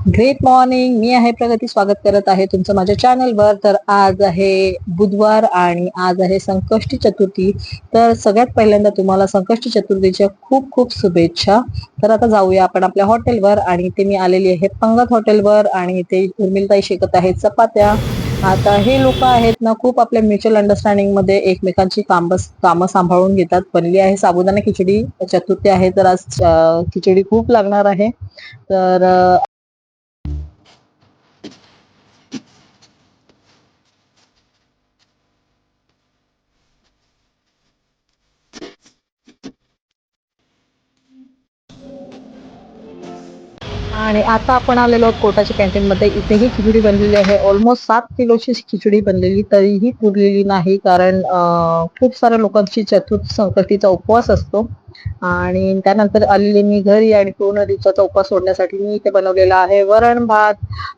Great morning मी आहे प्रगती. स्वागत करत आहे तुमचं माझ्या चॅनलवर तर आज आहे बुधवार आणि आज आहे संकष्टी चतुर्थी. तर सगळ्यात पहिल्यांदा तुम्हाला संकष्टी चतुर्थीच्या खूप खूप शुभेच्छा. तर आता जाऊया आपण आपल्या हॉटेलवर आणि इथे मी आलेली आहे पंगत हॉटेलवर आणि इथे उर्मिलताई शिकत आहेत. चपात्या. आता हे लोक आहेत ना खूप आपल्या म्युच्युअल अंडरस्टँडिंगमध्ये एकमेकांची काम कामं सांभाळून घेतात. बनली आहे साबुदाणा खिचडी. चतुर्थी आहे तर आज खिचडी खूप लागणार आहे. तर आणि आता आपण आलेलो आहोत कोटाच्या कॅन्टीन मध्ये. इथेही खिचडी बनलेली आहे. ऑलमोस्ट सात किलोची खिचडी बनलेली तरीही पुरलेली नाही कारण खूप साऱ्या लोकांची चतुर्थ संकष्टीचा उपवास असतो. आणि त्यानंतर आलेली मी घरी आणि पूर्ण दिवसाचा उपवास सोडण्यासाठी मी इथे बनवलेला आहे वरण भात.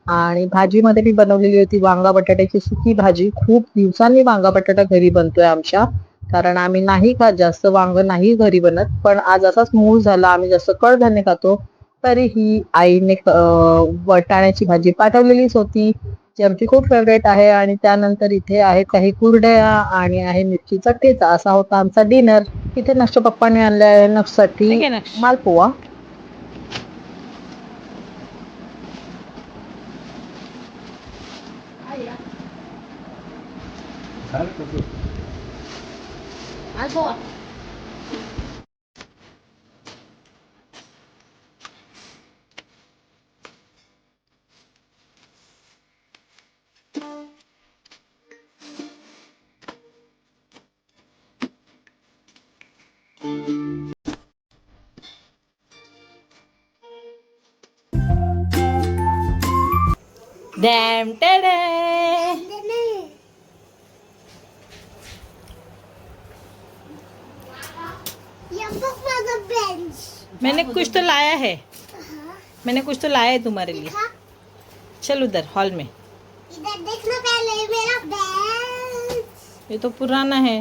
आणि भाजीमध्ये मी बनवलेली होती वांगा बटाट्याची सुकी भाजी. खूप दिवसांनी वांगा बटाटा घरी बनतोय आमच्या. कारण आम्ही नाही खात जास्त वांग नाही घरी बनत. पण आज असाच मूळ झाला आम्ही जास्त कडधान्य खातो. तरीही आईने वाटाण्याची भाजी पाठवलेलीच होती जी आमची खूप फेवरेट आहे आणि त्यानंतर इथे आहेत काही कुरड्या आणि आहे मिरचीचा ठेचा असा होता आमचा डिनर इथे नक्ष पप्पाने आणले आहे नक्षसाठी मालपोवा. डॅम टेडे मैंने कुछ तो लाया है। मैंने कुछ तो लाया है तुम्हारे लिए। चल उधर हॉल में। इधर देखना पहले मेरा बेंच ये तो पुराना है।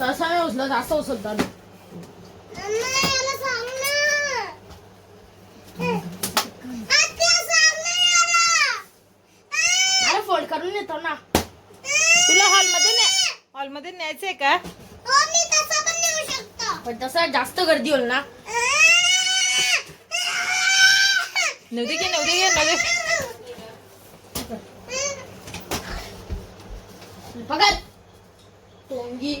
तसा नाही उचलत असं उचलतात ना अरे फोल्ड करून येतो तुला न्यायचंय का? पण तसं जास्त गर्दी होईल ना. नवदी घे नवदी घे नवदी मोदक. ही.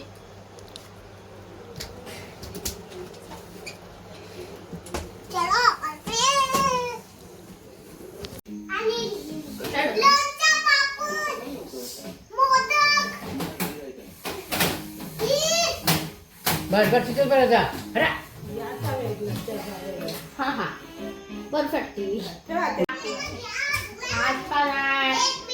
बर बर तिथे बरं जा. हा हा. परफेक्ट आज पाय एक मिनिटाने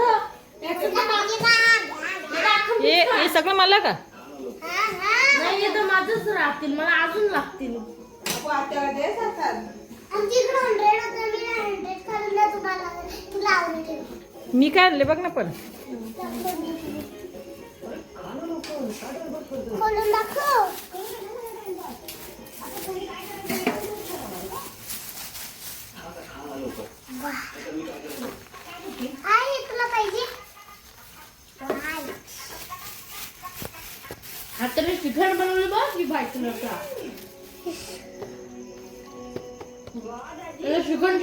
मागे बाग. हे हे सगळं मला का? हा, हा. नाही हे तर माझंच राहतील. मला अजून लागतील. आमच्याकडे 100 होतं, मी 100 काढलं तुम्हाला. तुला आवडून ठेवलं. मी काय आणले बघ ना पण. खोलून दाखव आहे तुला पाहिजे आहे. शिखर बनवलं बघ की व्हाईट कलरचा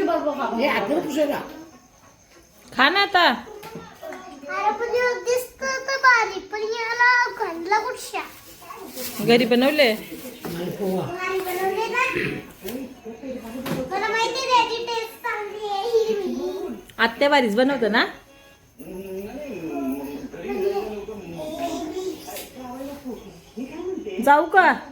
बरोबर खा. हे ना आता. अरे पण हे दिसतं तर बारीक पण याला खंडला कुठच्या? घरी बनवले? भारी बनवले ना? मला माहिती आहे त्याची टेस्ट चांगली आहे हिरवी आत्या बारीच बनवतं ना? जाऊ का?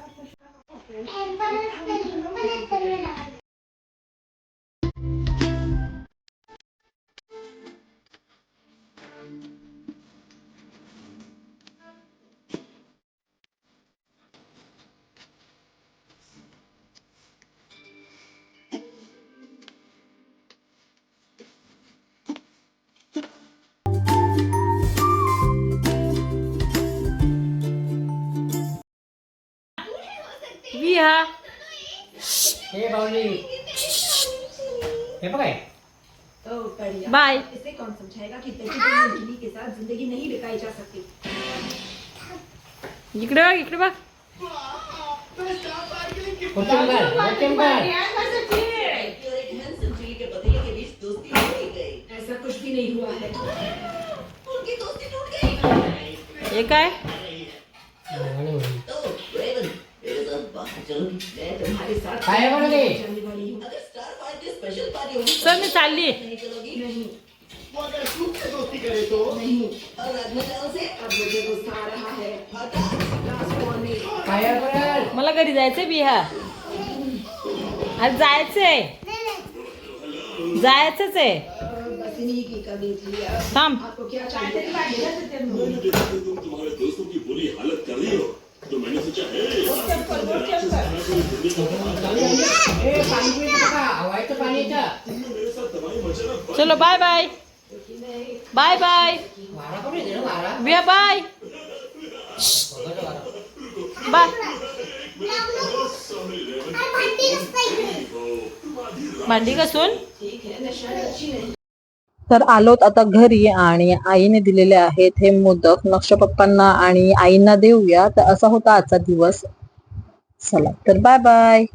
हे बावली हे. बघाय बाय. इसे कौन समझाएगा कि वेजिटेरियन के साथ जिंदगी नहीं बिताई जा सकती. इकडे बघ इकडे बघ. ऐसा कुछ भी नहीं हुआ है. हे होईल. तुम्हारे साथ काय बनवले चल मी चालली. है. काय मला घरी जायचंय बिहा. आज जायचंय. जायचंच आहे. थांब. आपको क्या चाहिए? तुम तुम्हारे दोस्तों की बुरी हालत कर रही हो। चलो बाय बाय बाय बाय बिया बाय बाय भांडी घासायची. तर आलोत आता घरी आणि आईने दिलेले आहेत हे मोदक. नक्ष पप्पांना आणि आईंना देऊया. तर असा होता आजचा दिवस. चला तर बाय बाय